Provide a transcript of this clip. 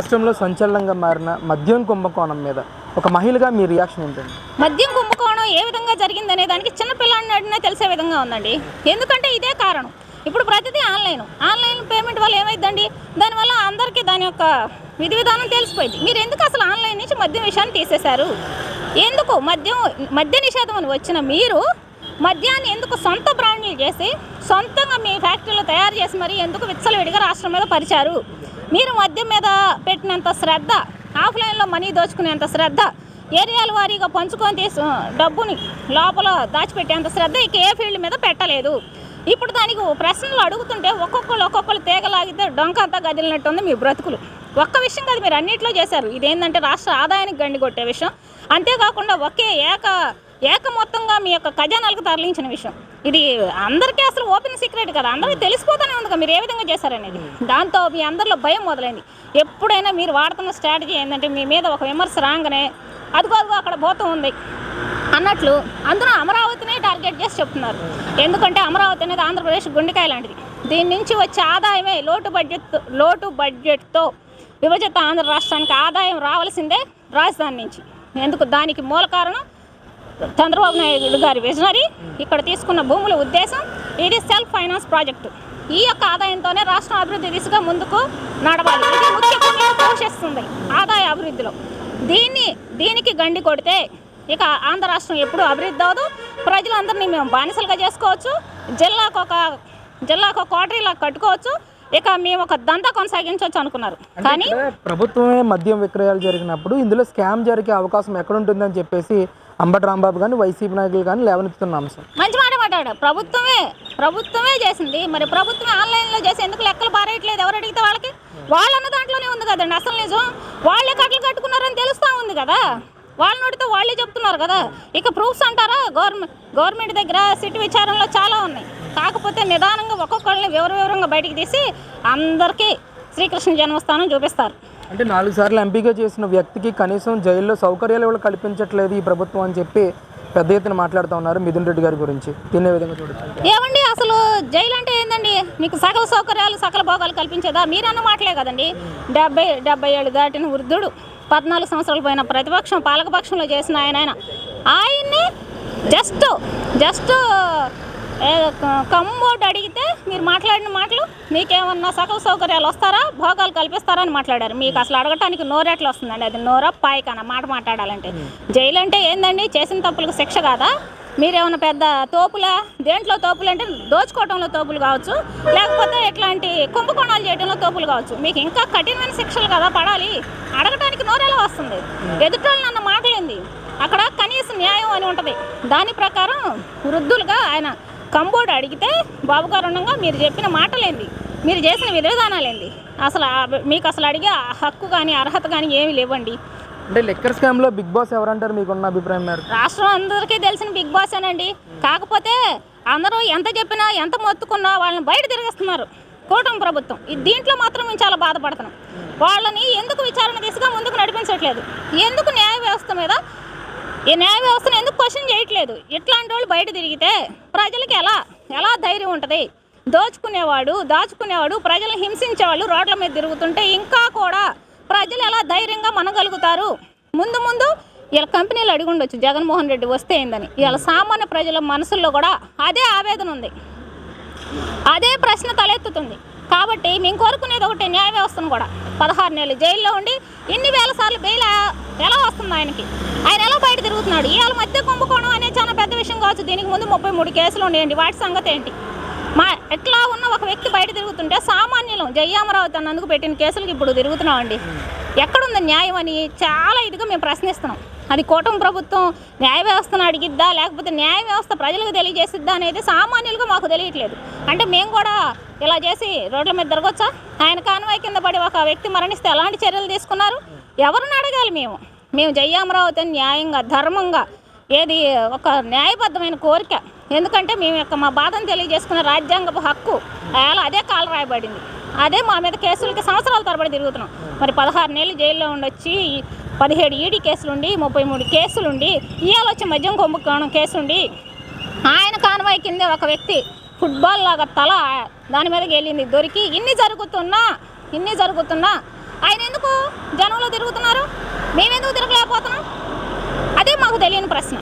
రాష్ట్రంలో సంచలనంగా మారిన మద్యం కుంభకోణం మీద ఒక మహిళగా మీ రియాక్షన్ ఏంటండి? మద్యం కుంభకోణం ఏ విధంగా జరిగిందనే దానికి చిన్న పిల్లాడిని అడిగినా తెలిసే విధంగా ఉందండి. ఎందుకంటే ఇదే కారణం. ఇప్పుడు ప్రతిదీ ఆన్లైన్. ఆన్లైన్ పేమెంట్ వల్ల ఏమైందండి? దానివల్ల అందరికీ దాని యొక్క విధి విధానం తెలిసిపోయింది. మీరు ఎందుకు అసలు ఆన్లైన్ నుంచి మద్యం విషయాన్ని తీసేశారు? ఎందుకు? మద్యం మద్య నిషేధం అని వచ్చిన మీరు మద్యాన్ని ఎందుకు సొంత చేసి సొంతంగా మీ ఫ్యాక్టరీలో తయారు చేసి మరి ఎందుకు విచ్చలవిడిగా రాష్ట్రం మీద పరిచారు? మీరు మద్యం మీద పెట్టినంత శ్రద్ధ ఆఫ్లైన్లో మనీ దోచుకునేంత శ్రద్ధ ఏరియాల వారీగా పంచుకొని తీసు డబ్బుని లోపల దాచిపెట్టేంత శ్రద్ధ ఇక ఏ ఫీల్డ్ మీద పెట్టలేదు. ఇప్పుడు దానికి ప్రశ్నలు అడుగుతుంటే ఒక్కొక్కరు ఒక్కొక్కరు తేగలాగితే డొంక అంతా గదిలినట్టుంది మీ బ్రతుకులు. ఒక్క విషయం కాదు మీరు అన్నింటిలో చేశారు. ఇదేంటంటే రాష్ట్ర ఆదాయానికి గండి కొట్టే విషయం. అంతేకాకుండా ఒకే ఏక ఏకమొత్తంగా మీ యొక్క ఖజానాలకు తరలించిన విషయం. ఇది అందరికీ అసలు ఓపెన్ సీక్రెట్ కదా. అందరికీ తెలిసిపోతూనే ఉంది కదా మీరు ఏ విధంగా చేశారనేది. దాంతో మీ అందరిలో భయం మొదలైంది. ఎప్పుడైనా మీరు వాడుతున్న స్ట్రాటజీ ఏంటంటే మీ మీద ఒక విమర్శ రాగానే అదిగో అదిగో అక్కడ పోతూ ఉంది అన్నట్లు అందులో అమరావతినే టార్గెట్ చేసి చెప్తున్నారు. ఎందుకంటే అమరావతి అనేది ఆంధ్రప్రదేశ్ గుండెకాయ లాంటిది. దీని నుంచి వచ్చే ఆదాయమే లోటు బడ్జెట్ లోటు బడ్జెట్తో విభజిత ఆంధ్ర రాష్ట్రానికి ఆదాయం రావాల్సిందే రాజధాని నుంచి. ఎందుకు? దానికి మూల కారణం చంద్రబాబు నాయుడు గారి విజనరీ. ఇక్కడ తీసుకున్న భూముల ఉద్దేశం ఇది సెల్ఫ్ ఫైనాన్స్ ప్రాజెక్టు. ఈ యొక్క ఆదాయంతోనే రాష్ట్రం అభివృద్ధి దిశగా ముందుకు నడవాలి. ఇది ముఖ్య భూమిక పోషిస్తుంది ఆదాయ అభివృద్ధిలో. దీన్ని దీనికి గండి కొడితే ఇక ఆంధ్ర రాష్ట్రం ఎప్పుడు అభివృద్ధి అవ్వదు. ప్రజలందరినీ మేము బానిసలుగా చేసుకోవచ్చు. జిల్లాకు ఒక జిల్లాకు ఒక కోటరీలా కట్టుకోవచ్చు. ఇక మేము ఒక దంతా కొనసాగించవచ్చు అనుకున్నారు. కానీ ప్రభుత్వమే మద్యం విక్రయాలు జరిగినప్పుడు ఇందులో స్కామ్ జరిగే అవకాశం ఎక్కడ ఉంటుందని చెప్పేసి అంబటి రాంబాబు కానీ వైసీపీ నాయకులు కానీ లేవనెత్తుతున్న అంశం. మంచి మాట మాట్లాడు ప్రభుత్వమే ప్రభుత్వమే చేసింది. మరి ప్రభుత్వం ఆన్లైన్లో చేసి ఎందుకు లెక్కలు పారేయట్లేదు? ఎవరు అడిగితే వాళ్ళకి? వాళ్ళన్న దాంట్లోనే ఉంది కదండి. అసలు నిజం? వాళ్ళే కట్టలు కట్టుకున్నారని తెలుస్తూ ఉంది కదా. వాళ్ళ నోటితో వాళ్ళే చెప్తున్నారు కదా. ఇక ప్రూఫ్స్ అంటారా? గవర్నమెంట్ గవర్నమెంట్ దగ్గర సిటీ విచారణలో చాలా ఉన్నాయి. కాకపోతే నిదానంగా ఒక్కొక్కళ్ళని వివర వివరంగా బయటికి తీసి అందరికీ శ్రీకృష్ణ జన్మస్థానం చూపిస్తారు. అంటే నాలుగు సార్లు ఎంపీగా చేసిన వ్యక్తికి కనీసం జైల్లో సౌకర్యాలు కూడా కల్పించట్లేదు ఈ ప్రభుత్వం అని చెప్పి పెద్ద ఎత్తున మాట్లాడుతూ ఉన్నారు మిథున్ రెడ్డి గారి గురించి. తినే విధంగా చూడొచ్చు? ఏమండి అసలు జైలు అంటే ఏందండి? మీకు సకల సౌకర్యాలు సకల భోగాలు కల్పించేదా? మీరన్న మాటలే కదండి. డెబ్బై డెబ్బై ఏళ్ళు దాటిన వృద్ధుడు పద్నాలుగు సంవత్సరాలు పోయిన ప్రతిపక్షం పాలకపక్షంలో చేసిన ఆయన ఆయన ఆయన్ని జస్ట్ జస్ట్ కమ్మోడు అడిగితే మీరు మాట్లాడిన మాటలు మీకేమన్నా సకల సౌకర్యాలు వస్తారా? భోగాలు కల్పిస్తారా అని మాట్లాడారు. మీకు అసలు అడగటానికి నోరెట్లు వస్తుందండి. అది నోరా పాయికన మాట మాట్లాడాలంటే. జైలు అంటే ఏందండి? చేసిన తప్పులకు శిక్ష కాదా? మీరేమన్నా పెద్ద తోపులా? దేంట్లో తోపులు అంటే దోచుకోవడంలో తోపులు కావచ్చు. లేకపోతే ఇట్లాంటి కుంభకోణాలు చేయడంలో తోపులు కావచ్చు. మీకు ఇంకా కఠినమైన శిక్షలు కదా పడాలి. అడగటానికి నోరెలా వస్తుంది? ఎదుటోళ్ళు నన్న మాటలేంది? అక్కడ కనీస న్యాయం అని ఉంటుంది. దాని ప్రకారం వృద్ధులుగా ఆయన కంబోర్డు అడిగితే బాబు గారు ఉండగా మీరు చెప్పిన మాటలేంది. మీరు చేసిన విధి విధానాలేంది. అసలు మీకు అసలు అడిగే హక్కు కానీ అర్హత కానీ ఏమీ లేవండి. అంటే లెక్కర్ స్కామ్లో బిగ్ బాస్ ఎవరంటారు మీకున్న అభిప్రాయం మేరకు? రాష్ట్రం అందరికీ తెలిసిన బిగ్ బాస్ అనండి కాకపోతే అందరూ ఎంత చెప్పినా ఎంత మొత్తుకున్నా వాళ్ళని బయట తిరిగిస్తున్నారు. కూటమి ప్రభుత్వం. దీంట్లో మాత్రం మేము చాలా బాధపడుతున్నాం. వాళ్ళని ఎందుకు విచారణ దిశగా ముందుకు నడిపించట్లేదు? ఎందుకు న్యాయ వ్యవస్థ మీద ఈ న్యాయ వ్యవస్థను ఎందుకు క్వశ్చన్ చేయట్లేదు? ఇట్లాంటి వాళ్ళు బయట తిరిగితే ప్రజలకి ఎలా? ఎలా ధైర్యం ఉంటుంది? దోచుకునేవాడు దాచుకునేవాడు ప్రజలను హింసించేవాళ్ళు రోడ్ల మీద తిరుగుతుంటే ఇంకా కూడా ప్రజలు ఎలా ధైర్యంగా మనగలుగుతారు? ముందు ముందు వీళ్ళ కంపెనీలు అడిగి ఉండొచ్చు జగన్మోహన్ రెడ్డి వస్తే ఏందని. వీళ్ళ సామాన్య ప్రజల మనసుల్లో కూడా అదే ఆవేదన ఉంది. అదే ప్రశ్న తలెత్తుతుంది. కాబట్టి మేము కోరుకునేది ఒకటి న్యాయ వ్యవస్థను కూడా. పదహారు నెలలు జైల్లో ఉండి ఇన్ని వేల సార్లు బెయిల్ ఎలా వస్తుంది ఆయనకి? ఆయన ఎలా బయట తిరుగుతున్నాడు? ఇవాళ మధ్య కుంభకోణం అనేది చాలా పెద్ద విషయం కావచ్చు. దీనికి ముందు ముప్పై మూడు కేసులు ఉన్నాయండి. వాటి సంగతి ఏంటి? మా ఎట్లా ఉన్న ఒక వ్యక్తి బయట తిరుగుతుంటే సామాన్యులు జయ్యామరావు తనందుకు పెట్టిన కేసులకు ఇప్పుడు తిరుగుతున్నామండి. ఎక్కడుంది న్యాయం అని చాలా ఇదిగా మేము ప్రశ్నిస్తున్నాం. అది కూటమి ప్రభుత్వం న్యాయ వ్యవస్థను అడిగిద్దా లేకపోతే న్యాయ వ్యవస్థ ప్రజలకు తెలియజేసిద్దా అనేది సామాన్యులుగా మాకు తెలియట్లేదు. అంటే మేము కూడా ఇలా చేసి రోడ్ల మీద తిరగొచ్చా? ఆయన కాన్వాయ్ కింద పడి ఒక వ్యక్తి మరణిస్తే ఎలాంటి చర్యలు తీసుకున్నారు? ఎవరిని అడగాలి మేము? మేము జయ్యామరావతి న్యాయంగా ధర్మంగా ఏది ఒక న్యాయబద్ధమైన కోరిక. ఎందుకంటే మేము యొక్క మా బాధను తెలియజేసుకున్న రాజ్యాంగపు హక్కు అలా అదే కాలు రాయబడింది. అదే మా మీద కేసులకి సంవత్సరాల తరబడి తిరుగుతున్నాం. మరి పదహారు నెలలు జైల్లో ఉండొచ్చి పదిహేడు ఈడీ కేసులుండి ముప్పై మూడు కేసులుండి ఇవాళ వచ్చి మద్యం కుంభకోణం కేసుండి. ఆయన కాన్వాయ్ కిందే ఒక వ్యక్తి ఫుట్బాల్ లాగా తల దాని మీదకి వెళ్ళింది. దొరికి ఇన్ని జరుగుతున్నా ఇన్ని జరుగుతున్నా ఆయన ఎందుకు జనంలో తిరుగుతున్నారు? మేమెందుకు తిరగలేకపోతున్నాం? అదే మాకు తెలియని ప్రశ్న.